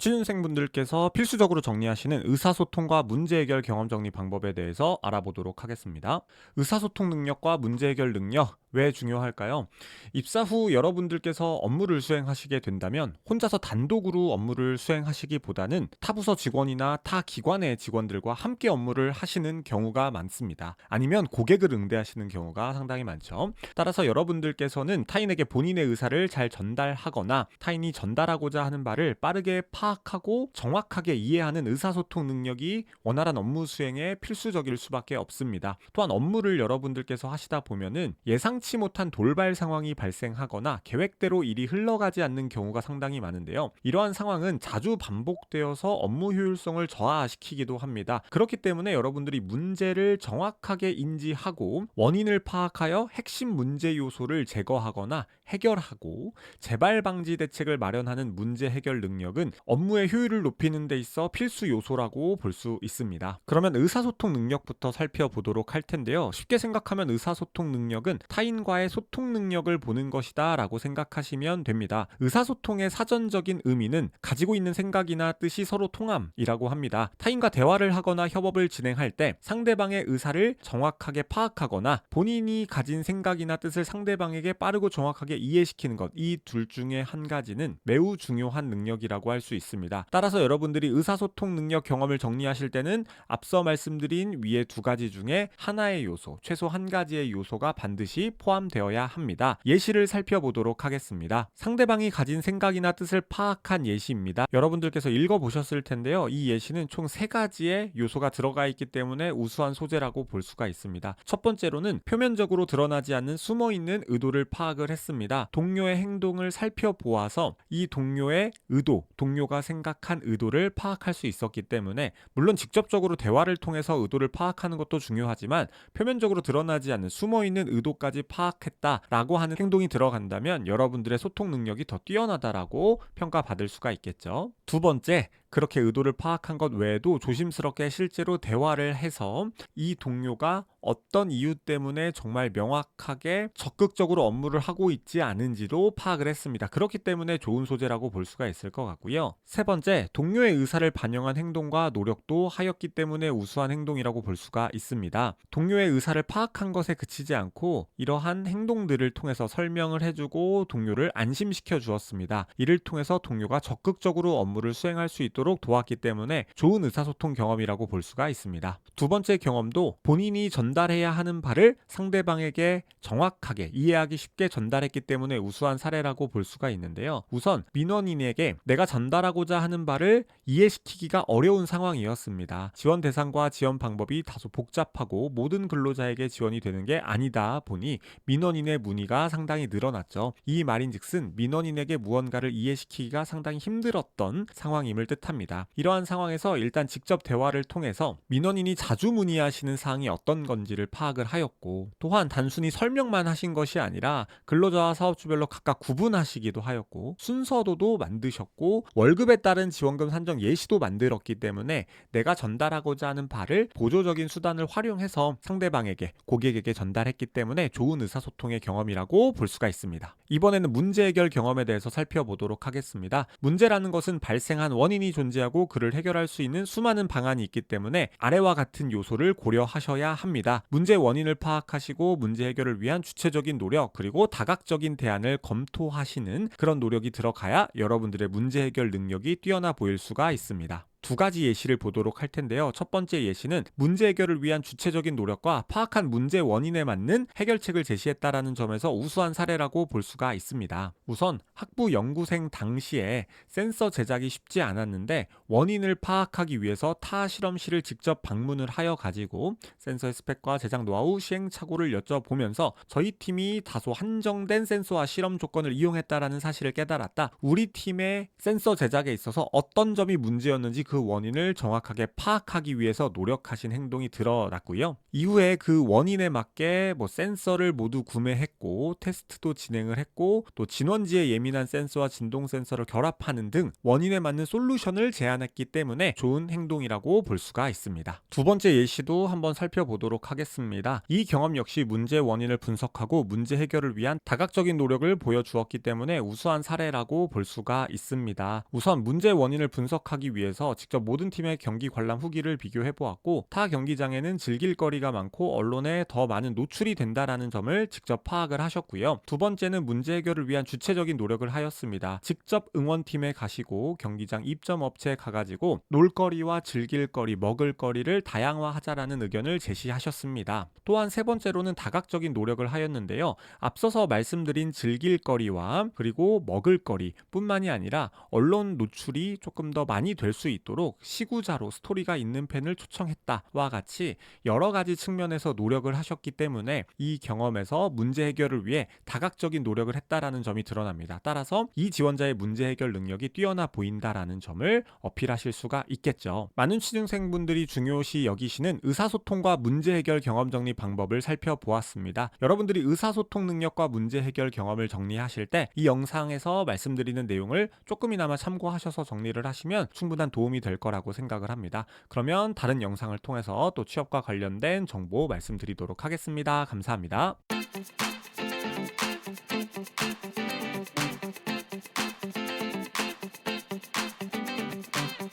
취준생분들께서 필수적으로 정리하시는 의사소통과 문제 해결 경험 정리 방법에 대해서 알아보도록 하겠습니다. 의사소통 능력과 문제 해결 능력 왜 중요할까요? 입사 후 여러분들께서 업무를 수행하시게 된다면 혼자서 단독으로 업무를 수행하시기보다는 타 부서 직원이나 타 기관의 직원들과 함께 업무를 하시는 경우가 많습니다. 아니면 고객을 응대하시는 경우가 상당히 많죠. 따라서 여러분들께서는 타인에게 본인의 의사를 잘 전달하거나 타인이 전달하고자 하는 바를 빠르게 파 악하고 정확하게 이해하는 의사소통 능력이 원활한 업무 수행에 필수적일 수밖에 없습니다. 또한 업무를 여러분들께서 하시다 보면은 예상치 못한 돌발 상황이 발생하거나 계획대로 일이 흘러가지 않는 경우가 상당히 많은데요. 이러한 상황은 자주 반복되어서 업무 효율성을 저하시키기도 합니다. 그렇기 때문에 여러분들이 문제를 정확하게 인지하고 원인을 파악하여 핵심 문제 요소를 제거하거나 해결하고 재발 방지 대책을 마련하는 문제 해결 능력은 업무 의 효율을 높이는 데 있어 필수 요소라고 볼 수 있습니다. 그러면 의사소통 능력부터 살펴보도록 할 텐데요. 쉽게 생각하면 의사소통 능력은 타인과의 소통 능력을 보는 것이다 라고 생각하시면 됩니다. 의사소통의 사전적인 의미는 가지고 있는 생각이나 뜻이 서로 통함이라고 합니다. 타인과 대화를 하거나 협업을 진행할 때 상대방의 의사를 정확하게 파악하거나 본인이 가진 생각이나 뜻을 상대방에게 빠르고 정확하게 이해시키는 것, 이 둘 중에 한 가지는 매우 중요한 능력이라고 할 수 있습니다. 따라서 여러분들이 의사소통 능력 경험을 정리하실 때는 앞서 말씀드린 위의 두 가지 중에 하나의 요소, 최소 한 가지의 요소가 반드시 포함되어야 합니다. 예시를 살펴보도록 하겠습니다. 상대방이 가진 생각이나 뜻을 파악한 예시입니다. 여러분들께서 읽어보셨을 텐데요. 이 예시는 총 세 가지의 요소가 들어가 있기 때문에 우수한 소재라고 볼 수가 있습니다. 첫 번째로는 표면적으로 드러나지 않는 숨어 있는 의도를 파악을 했습니다. 동료의 행동을 살펴보아서 이 동료의 의도, 동료가 생각한 의도를 파악할 수 있었기 때문에 물론 직접적으로 대화를 통해서 의도를 파악하는 것도 중요하지만 표면적으로 드러나지 않는 숨어 있는 의도까지 파악했다라고 하는 행동이 들어간다면 여러분들의 소통 능력이 더 뛰어나다라고 평가받을 수가 있겠죠. 두 번째, 그렇게 의도를 파악한 것 외에도 조심스럽게 실제로 대화를 해서 이 동료가 어떤 이유 때문에 정말 명확하게 적극적으로 업무를 하고 있지 않은지도 파악을 했습니다. 그렇기 때문에 좋은 소재라고 볼 수가 있을 것 같고요. 세 번째, 동료의 의사를 반영한 행동과 노력도 하였기 때문에 우수한 행동이라고 볼 수가 있습니다. 동료의 의사를 파악한 것에 그치지 않고 이러한 행동들을 통해서 설명을 해주고 동료를 안심시켜 주었습니다. 이를 통해서 동료가 적극적으로 업무를 수행할 수 있도록 도왔기 때문에 좋은 의사소통 경험이라고 볼 수가 있습니다. 두 번째 경험도 본인이 전달해야 하는 바를 상대방에게 정확하게 이해하기 쉽게 전달했기 때문에 우수한 사례라고 볼 수가 있는데요. 우선 민원인에게 내가 전달하고자 하는 바를 이해시키기가 어려운 상황이었습니다. 지원 대상과 지원 방법이 다소 복잡하고 모든 근로자에게 지원이 되는 게 아니다 보니 민원인의 문의가 상당히 늘어났죠. 이 말인즉슨 민원인에게 무언가를 이해시키기가 상당히 힘들었던 상황임을 뜻합니다. 이러한 상황에서 일단 직접 대화를 통해서 민원인이 자주 문의하시는 사항이 어떤 건지를 파악을 하였고 또한 단순히 설명만 하신 것이 아니라 근로자와 사업주별로 각각 구분하시기도 하였고 순서도도 만드셨고 월급 에 따른 지원금 산정 예시도 만들었기 때문에 내가 전달하고자 하는 바를 보조적인 수단을 활용해서 상대방에게 고객에게 전달했기 때문에 좋은 의사소통의 경험이라고 볼 수가 있습니다. 이번에는 문제 해결 경험에 대해서 살펴보도록 하겠습니다. 문제라는 것은 발생한 원인이 존재하고 그를 해결할 수 있는 수많은 방안이 있기 때문에 아래와 같은 요소를 고려하셔야 합니다. 문제 원인을 파악하시고 문제 해결을 위한 주체적인 노력 그리고 다각적인 대안을 검토하시는 그런 노력이 들어가야 여러분들의 문제 해결 능력 이 뛰어나 보일 수가 있습니다. 두 가지 예시를 보도록 할 텐데요. 첫 번째 예시는 문제 해결을 위한 주체적인 노력과 파악한 문제 원인에 맞는 해결책을 제시했다라는 점에서 우수한 사례라고 볼 수가 있습니다. 우선 학부 연구생 당시에 센서 제작이 쉽지 않았는데 원인을 파악하기 위해서 타 실험실을 직접 방문을 하여 가지고 센서의 스펙과 제작 노하우, 시행착오를 여쭤보면서 저희 팀이 다소 한정된 센서와 실험 조건을 이용했다라는 사실을 깨달았다. 우리 팀의 센서 제작에 있어서 어떤 점이 문제였는지 그그 원인을 정확하게 파악하기 위해서 노력하신 행동이 드러났고요. 이후에 그 원인에 맞게 뭐 센서를 모두 구매했고 테스트도 진행을 했고 또 진원지에 예민한 센서와 진동 센서를 결합하는 등 원인에 맞는 솔루션을 제안했기 때문에 좋은 행동이라고 볼 수가 있습니다. 두 번째 예시도 한번 살펴보도록 하겠습니다. 이 경험 역시 문제 원인을 분석하고 문제 해결을 위한 다각적인 노력을 보여주었기 때문에 우수한 사례라고 볼 수가 있습니다. 우선 문제 원인을 분석하기 위해서 직접 모든 팀의 경기 관람 후기를 비교해 보았고 타 경기장에는 즐길 거리가 많고 언론에 더 많은 노출이 된다라는 점을 직접 파악을 하셨고요. 두 번째는 문제 해결을 위한 주체적인 노력을 하였습니다. 직접 응원팀에 가시고 경기장 입점 업체에 가가지고 놀거리와 즐길거리, 먹을거리를 다양화하자라는 의견을 제시하셨습니다. 또한 세 번째로는 다각적인 노력을 하였는데요. 앞서서 말씀드린 즐길거리와 그리고 먹을거리 뿐만이 아니라 언론 노출이 조금 더 많이 될 수 있도록 시구자로 스토리가 있는 펜을 초청했다와 같이 여러 가지 측면에서 노력을 하셨기 때문에 이 경험에서 문제 해결을 위해 다각적인 노력을 했다라는 점이 드러납니다. 따라서 이 지원자의 문제 해결 능력이 뛰어나 보인다라는 점을 어필하실 수가 있겠죠. 많은 취준생분들이 중요시 여기시는 의사소통과 문제 해결 경험 정리 방법을 살펴보았습니다. 여러분들이 의사소통 능력과 문제 해결 경험을 정리하실 때 이 영상에서 말씀드리는 내용을 조금이나마 참고하셔서 정리를 하시면 충분한 도움이 될 거라고 생각을 합니다. 그러면 다른 영상을 통해서 또 취업과 관련된 정보 말씀드리도록 하겠습니다. 감사합니다.